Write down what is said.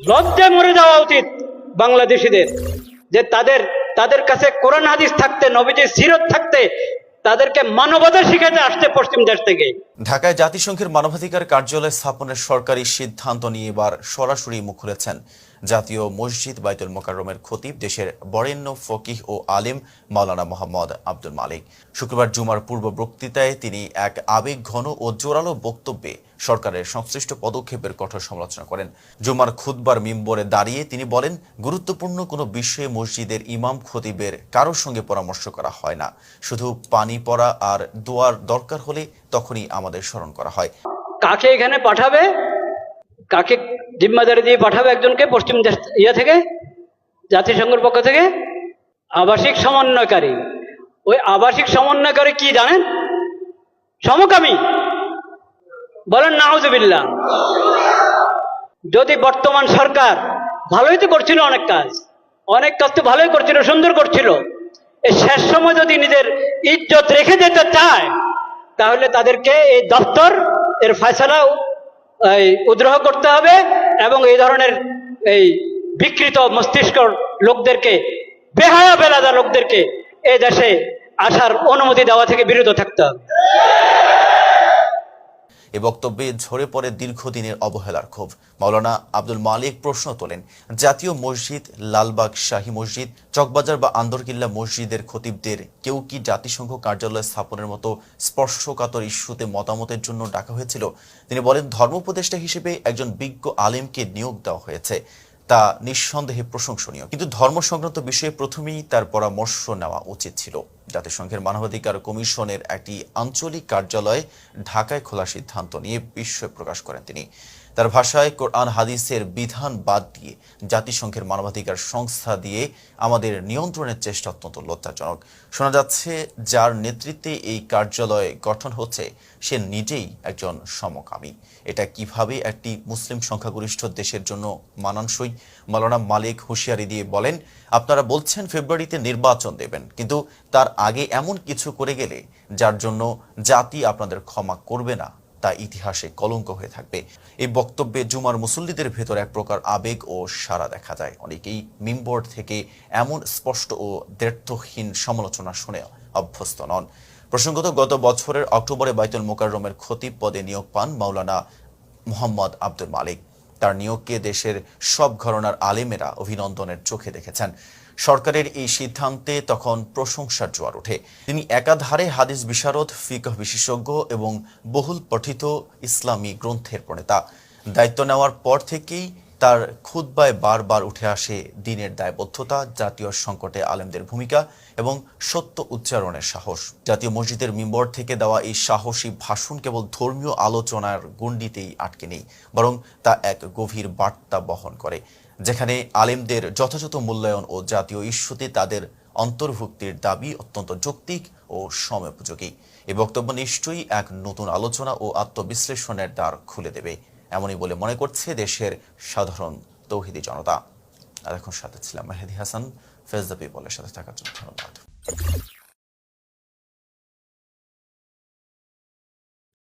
লজ্জায় মরে যাওয়া উচিত বাংলাদেশিদের, যে তাদের তাদের কাছে কোরআন হাদিস থাকতে, নবীজির সিরত থাকতে, তাদেরকে মানবতা শিখাতে আসতে পশ্চিম দেশ থেকে। ঢাকায় জাতিসংঘের মানবাধিকার কার্যালয় স্থাপনের সরকারি সিদ্ধান্ত নিয়ে এবার সরাসরি মুখ খুলেছেন জাতীয় মসজিদ বাইতুল মোকাররমের খতিব দেশের বরেণ্য ফকিহ ও আলিম মাওলানা মোহাম্মদ আব্দুল মালিক। শুক্রবার জুমার পূর্ব বক্তৃতায় তিনি এক আবেগ ঘন ও জোরালো বক্তব্যে সরকারের সংশ্লিষ্ট পদক্ষেপের কঠোর সমালোচনা করেন। জুমার খুতবার মিম্বরে দাঁড়িয়ে তিনি বলেন, গুরুত্বপূর্ণ কোনো বিষয়ে মসজিদের ইমাম খতিবের কারোর সঙ্গে পরামর্শ করা হয় না। শুধু পানি পড়া আর দোয়ার দরকার হলে তখনই আমাদের স্মরণ করা হয়। কাকে এখানে পাঠাবে? কাকে জিম্মাদারি দিয়ে পাঠাবে একজনকে পশ্চিম ইয়ে থেকে, জাতিসংঘের পক্ষ থেকে? আবাসিক সমন্বয়কারী। ওই আবাসিক সমন্বয়কারী কি জানেন? সমকামী। বলেন, নাউজুবিল্লাহ। যদি বর্তমান সরকার ভালোই তো করছিল অনেক কাজ অনেক কাজ তো ভালোই করছিল, সুন্দর করছিল। এই শেষ সময় যদি নিজের ইজ্জত রেখে যেতে চায়, তাহলে তাদেরকে এই দপ্তর, এর ফয়সলা এই উদ্রহ করতে হবে এবং এই ধরনের এই বিকৃত মস্তিষ্ক লোকদেরকে, বেহায়া বেলাদা লোকদেরকে এ দেশে আসার অনুমতি দেওয়া থেকে বিরত থাকতে হবে। এ বক্তব্যে ঝরে পড়ে দীর্ঘদিনের অবহেলার ক্ষোভ। মাওলানা আব্দুল মালিক প্রশ্ন তোলেন, জাতীয় মসজিদ, লালবাগ শাহী মসজিদ, চকবাজার বা আন্দরকিল্লা মসজিদের খতিবদের কেউ কি জাতিসংঘ কার্যালয় স্থাপনের মতো স্পর্শকাতর ইস্যুতে মতামতের জন্য ডাকা হয়েছিল? তিনি বলেন ধর্ম উপদেষ্টা হিসেবে একজন বিজ্ঞ আলেমকে নিয়োগ দেওয়া হয়েছে। তা নিঃসন্দেহে প্রশংসনীয়। কিন্তু ধর্ম সংক্রান্ত বিষয়ে প্রথমেই তার পরামর্শ নেওয়া উচিত ছিল। জাতিসংঘের মানবাধিকার কমিশনের একটি আঞ্চলিক কার্যালয় ঢাকায় খোলা সিদ্ধান্ত নিয়ে বিস্ময় প্রকাশ করেন তিনি। তার ভাষায় কোরআন, হাদিসের বিধান বাদ দিয়ে জাতিসংঘের মানবাধিকার সংস্থা দিয়ে আমাদের নিয়ন্ত্রণের চেষ্টা অত্যন্ত লজ্জাজনক। শোনা যাচ্ছে, যার নেতৃত্বে এই কার্যালয় গঠন হচ্ছে, সে নিজেই একজন সমকামী। এটা কীভাবে একটি মুসলিম সংখ্যাগরিষ্ঠ দেশের জন্য মানানসই? মালানা মালিক হুঁশিয়ারি দিয়ে বলেন, আপনারা বলছেন ফেব্রুয়ারিতে নির্বাচন দেবেন, কিন্তু তার আগে এমন কিছু করে গেলে যার জন্য জাতি আপনাদের ক্ষমা করবে না। তা ইতিহাসে কলঙ্ক হয়ে থাকবে। এই বক্তব্যে জুমার মুসল্লিদের ভেতর এক প্রকার আবেগ ও সারা দেখা যায়। অনেকেই মিমবোর্ড থেকে এমন স্পষ্ট ও দ্ব্যর্থহীন সমালোচনা শুনে অভ্যস্ত নন। প্রসঙ্গত, গত বছরের অক্টোবরে বাইতুল মোকাররমের খতিব পদে নিয়োগ পান মাওলানা মোহাম্মদ আব্দুল মালিক। তার নিয়োগকে দেশের সব ঘরনার আলেমেরা অভিনন্দনের চোখে দেখেছেন। সরকারের এই সিদ্ধান্তে তখন প্রশংসার জোয়ার ওঠে। তিনি একাধারে হাদিস বিশারদ, ফিকহ বিশেষজ্ঞ এবং বহুল পঠিত ইসলামী গ্রন্থের প্রণেতা। দায়িত্ব নেওয়ার পর থেকেই তার খুদ্বায় বারবার উঠে আসে দিনের দায়বদ্ধতা, জাতীয় সংকটে আলেমদের ভূমিকা এবং সত্য উচ্চারণের সাহস। জাতীয় মসজিদের মিম্বর থেকে দেওয়া এই সাহসী ভাষণ কেবল ধর্মীয় আলোচনার গণ্ডিতেই আটকে নেই, বরং তা এক গভীর বার্তা বহন করে। যেখানে আলেমদের যথাযথ মূল্যায়ন ও জাতীয় ইস্যুতে তাদের অন্তর্ভুক্তির দাবি অত্যন্ত যৌক্তিক ও সময়োপযোগী। এই বক্তব্য নিশ্চয়ই এক নতুন আলোচনা ও আত্মবিশ্লেষণের দ্বার খুলে দেবে, এমনই বলে মনে করছে দেশের সাধারণ তৌহিদি জনতা। আর এখন সাথে ছিলাম মেহেদি হাসান ফেজ দ্য পিপলের সাথে থাকার জন্য ধন্যবাদ।